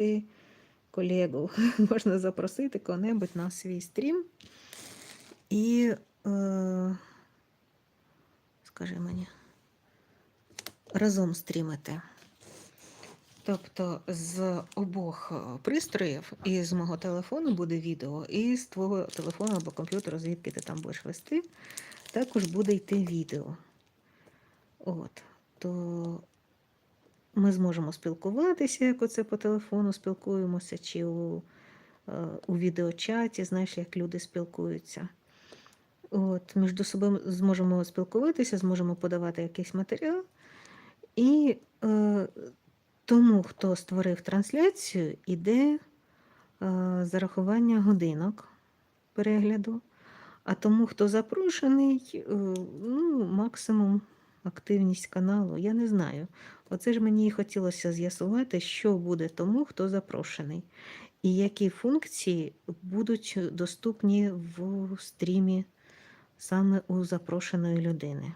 І колегу можна запросити кого-небудь на свій стрім. І, е, скажи мені, разом стрімити. Тобто з обох пристроїв, і з мого телефону буде відео, і з твого телефону або комп'ютера, звідки ти там будеш вести, також буде йти відео. От, то ми зможемо спілкуватися, як оце по телефону спілкуємося, чи у, е, у відеочаті, знаєш, як люди спілкуються. От, між собою зможемо спілкуватися, зможемо подавати якийсь матеріал. І е, тому, хто створив трансляцію, іде е, зарахування годинок перегляду. А тому, хто запрошений, е, ну, максимум активність каналу. Я не знаю. Оце ж мені і хотілося з'ясувати, що буде тому, хто запрошений, і які функції будуть доступні в стрімі саме у запрошеної людини.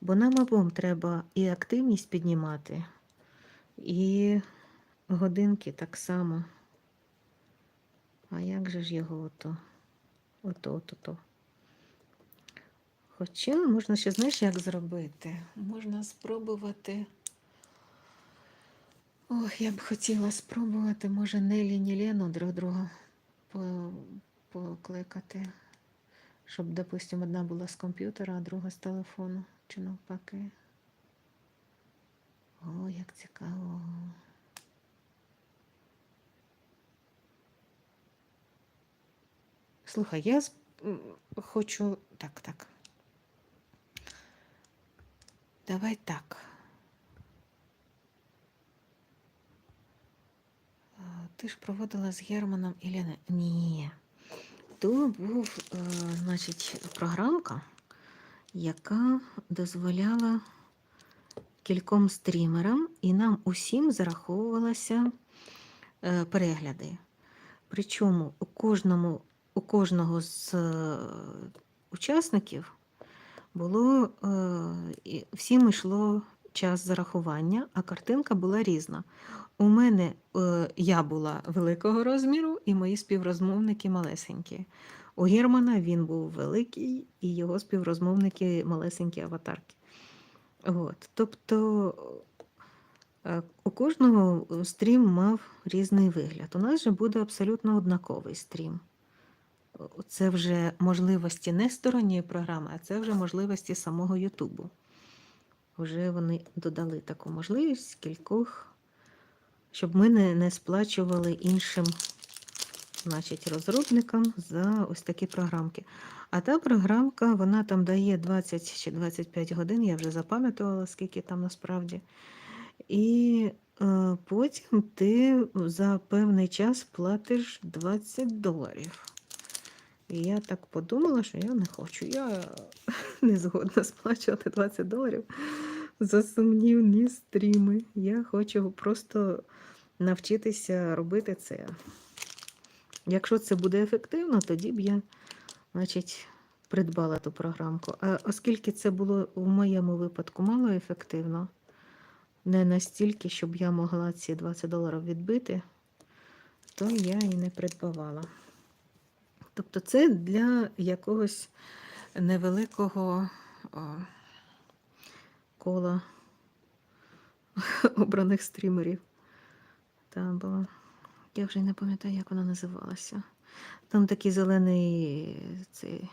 Бо нам обом треба і активність піднімати, і годинки так само. А як же ж його ото? Ото, ото, ото. Хоча можна ще, знаєш, як зробити? Можна спробувати. Ох, я б хотіла спробувати, може, Нелі, ні друг друга покликати. Щоб, допустимо, одна була з комп'ютера, а друга з телефону. Чи навпаки. О, як цікаво. Слухай, я хочу. Так, так. Давай так. Ти ж проводила з Германом і Ні. То був, е, значить, програмка, яка дозволяла кільком стрімерам і нам усім зараховувалися е, перегляди. Причому у кожному, у кожного з е, учасників було е, всім йшло час зарахування, а картинка була різна. У мене е, я була великого розміру, і мої співрозмовники малесенькі. У Германа він був великий, і його співрозмовники малесенькі аватарки. От. Тобто е, у кожного стрім мав різний вигляд. У нас же буде абсолютно однаковий стрім. Це вже можливості не сторонньої програми, а це вже можливості самого Ютубу. Вже вони додали таку можливість кількох, щоб ми не, не сплачували іншим значить, розробникам за ось такі програмки. А та програмка, вона там дає 20 чи 25 годин, я вже запам'ятувала, скільки там насправді. І е, потім ти за певний час платиш 20 доларів. І я так подумала, що я не хочу. Я не згодна сплачувати 20 доларів за сумнівні стріми. Я хочу просто навчитися робити це. Якщо це буде ефективно, тоді б я, значить, придбала ту програмку. А оскільки це було в моєму випадку мало ефективно, не настільки, щоб я могла ці 20 доларів відбити, то я і не придбавала. Тобто це для якогось невеликого кола обраних стрімерів. Там була. Я вже не пам'ятаю, як вона називалася. Там такий зелений цей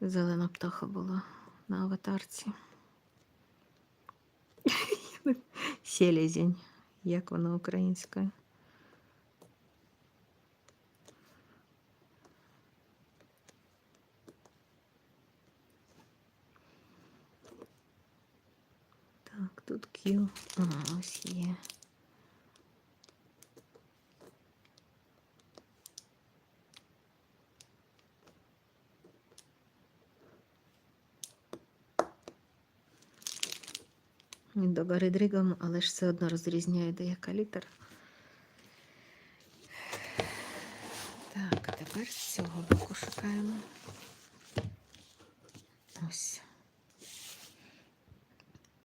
зелена птаха була на аватарці. Селезень, як вона українською. Так, тут Q. Ага, ось є. Він догори дригом, але ж все одно розрізняє деяка літера. Так, тепер з цього боку шукаємо. Ось.